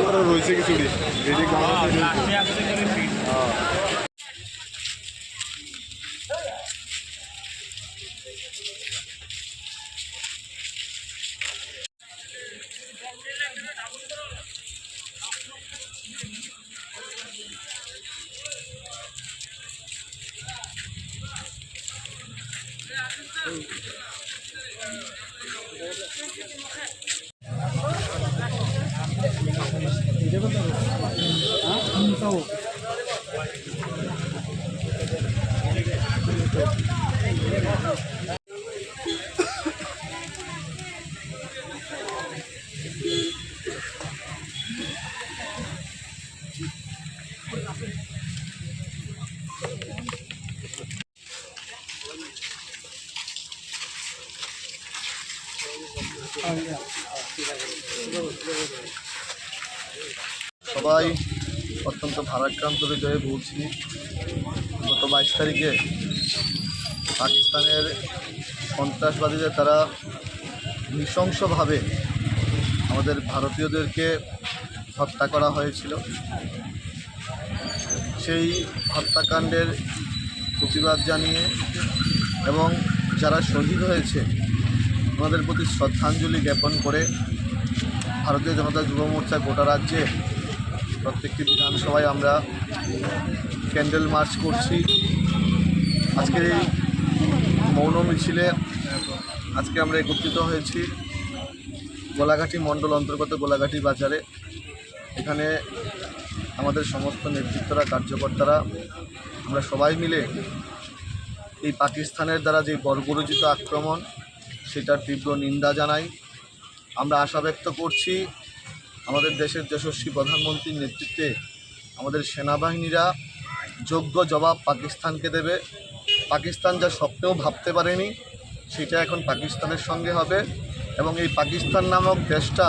আরও রয়েছে কিছু Thank you. Oh, yeah. Oh, yeah. সবাই অত্যন্ত ভারাক্রান্ত হৃদয়ে বলছি গত বাইশ তারিখে পাকিস্তানের সন্ত্রাসবাদীদের তারা নৃশংসভাবে আমাদের ভারতীয়দেরকে হত্যা করা হয়েছিল। সেই হত্যাকাণ্ডের প্রতিবাদ জানিয়ে এবং যারা শহীদ হয়েছে ওনাদের প্রতি শ্রদ্ধাঞ্জলি জ্ঞাপন করে ভারতীয় জনতা যুব মোর্চা গোটা রাজ্যে প্রত্যেকটি বিধানসভায় আমরা ক্যান্ডেল মার্চ করছি। আজকের এই মৌন মিছিলে আজকে আমরা একত্রিত হয়েছি গোলাঘাটি মণ্ডল অন্তর্গত গোলাঘাটি বাজারে। এখানে আমাদের সমস্ত নেতৃত্বরা, কার্যকর্তারা, আমরা সবাই মিলে এই পাকিস্তানের দ্বারা যে বর্বরোচিত আক্রমণ, সেটার তীব্র নিন্দা জানাই। আমরা আশা ব্যক্ত করছি আমাদের দেশের যশস্বী প্রধানমন্ত্রীর নেতৃত্বে আমাদের সেনাবাহিনীরা যোগ্য জবাব পাকিস্তানকে দেবে। পাকিস্তান যা স্বপ্নেও ভাবতে পারেনি, সেটা এখন পাকিস্তানের সঙ্গে হবে এবং এই পাকিস্তান নামক দেশটা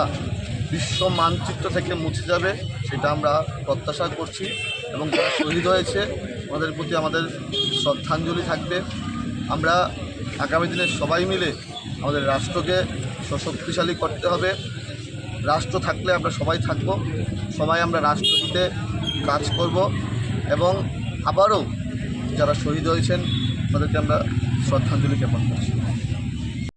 বিশ্ব মানচিত্র থেকে মুছে যাবে, সেটা আমরা প্রত্যাশা করছি এবং যারা শহীদ হয়েছে ওনাদের প্রতি আমাদের শ্রদ্ধাঞ্জলি থাকবে। আমরা আগামী দিনে সবাই মিলে আমাদের রাষ্ট্রকে সশক্তিশালী করতে হবে। রাষ্ট্র থাকলে আমরা সবাই থাকব, সবাই আমরা রাষ্ট্র রাষ্ট্রহিতে কাজ করব এবং আবারও যারা শহীদ হয়েছেন, তাদেরকে আমরা শ্রদ্ধাঞ্জলি জ্ঞাপন করছি।